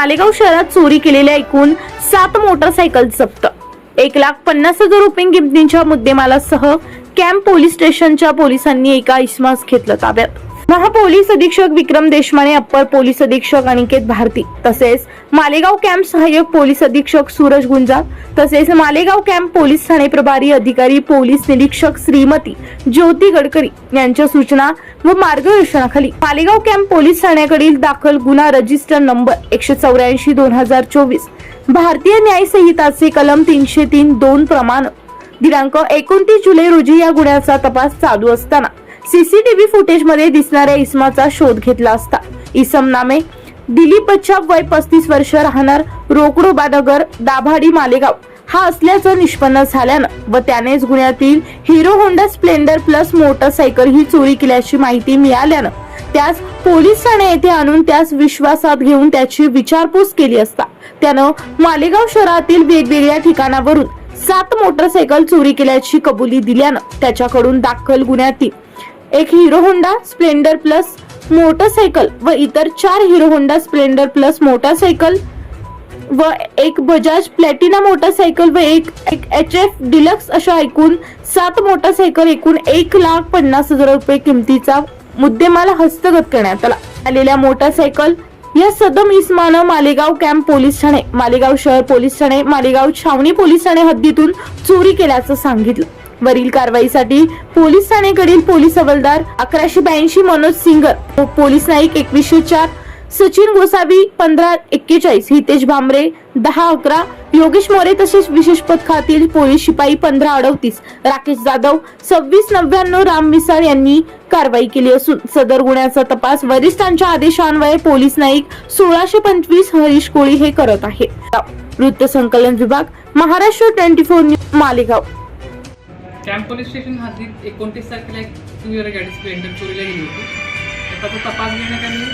मालेगाव शहरात चोरी केलेल्या एकूण सात मोटरसायकल जप्त. एक लाख पन्नास हजार रुपये किमतींच्या मुद्देमालासह कॅम्प पोलीस स्टेशनच्या पोलिसांनी एका इसमास घेतलं ताब्यात. महापोलीस अधीक्षक विक्रम देशमाने अप्पर पोलीस अधीक्षक अनिकेत भारती तसेच मालेगाव कॅम्प सहाय्यक पोलीस अधीक्षक सूरज गुंजाळ तसेच मालेगाव कॅम्प पोलीस ठाणे प्रभारी अधिकारी पोलीस निरीक्षक श्रीमती ज्योती गडकरी यांच्या सूचना व मार्गदर्शनाखाली मालेगाव कॅम्प पोलीस ठाण्याकडील दाखल गुन्हा रजिस्टर नंबर एकशे चौऱ्याऐंशी दोन हजार चोवीस भारतीय न्याय संहिताचे कलम तीनशे तीन दोन प्रमाण दिनांक एकोणतीस जुलै रोजी या गुन्ह्याचा तपास चालू असताना सीसीटीव्ही फुटेजमध्ये दिसणाऱ्या इसमाचा शोध घेतला असता. इसम नामे दिलीप पच्छाप वय पस्तीस वर्ष राहणार रोकडोबा नगर दाभाडी मालेगाव. हा असल्याचं निष्पन्न झाल्यानं व त्यानेच गुन्ह्यातील Hero Honda Splendor plus motorcycle ही चोरी केल्याची माहिती मिळाल्यानं त्यास पोलीस ठाणे येथे आणून त्यास विश्वासात घेऊन त्याची विचारपूस केली असता. त्यानं मालेगाव शहरातील वेगवेगळ्या ठिकाणावरून सात मोटरसायकल चोरी केल्याची कबुली दिल्यानं त्याच्याकडून दाखल गुन्ह्यातील एक Hero Honda Splendor plus motorcycle व इतर चार Hero Honda Splendor plus motorcycle व एक बजाज प्लॅटिना मोटरसायकल व एक एक एच एफ डिलक्स अशा एकूण सात मोटरसायकल एकूण एक लाख पन्नास हजार रुपये किमतीचा मुद्देमाल हस्तगत करण्यात आला. आलेल्या मोटरसायकल या सदम इस्मानं मालेगाव कॅम्प पोलीस ठाणे मालेगाव शहर पोलीस ठाणे मालेगाव छावणी पोलीस ठाणे हद्दीतून चोरी केल्याचं सांगितलं. वरील कारवाईसाठी पोलीस ठाणेकडील पोलीस हवलदार अकराशे ब्याऐंशी मनोज सिंगर पोलीस नाईक एकवीसशे चार सचिन गोसावी पंधरा एक्केचाळीस हितेश भांबरे दहा अकरा योगेश मोरे तसेच विशेष पथकातील पोलीस शिपाई पंधरा अडतीस राकेश जाधव सव्वीस नव्याण्णव राम मिसाळ यांनी कारवाई केली असून सदर गुन्ह्याचा तपास वरिष्ठांच्या आदेशान्वये पोलीस नाईक सोळाशे पंचवीस हरीश कोळी हे करत आहे वृत्त संकलन विभाग Maharashtra twenty four news Malegaon. Camp police station हद्दीत एकोणतीस तारखेला एक टू व्हीलर गाडी स्प्लेंडर चोरीला गेली होती. त्याचा तपास घेण्यात आम्ही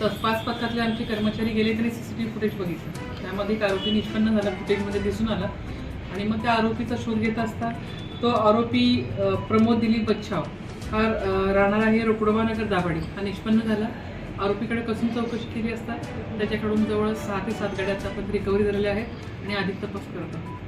तपास पथकातले आमचे कर्मचारी गेले त्यांनी C C T V footage बघितलं. त्यामध्ये एक आरोपी निष्पन्न झाला फुटेजमध्ये दिसून आला. आणि मग त्या आरोपीचा शोध घेत असता तो आरोपी प्रमोद दिलीप बच्छाव. हा राहणार आहे रोकडोबानगर दाभाडी. हा निष्पन्न झाला. आरोपीकडे कसून चौकशी केली असता त्याच्याकडून जवळ सहा ते सात गाड्याचा आतापर्यंत रिकव्हरी झालेल्या आहेत आणि अधिक तपास करत आहोत.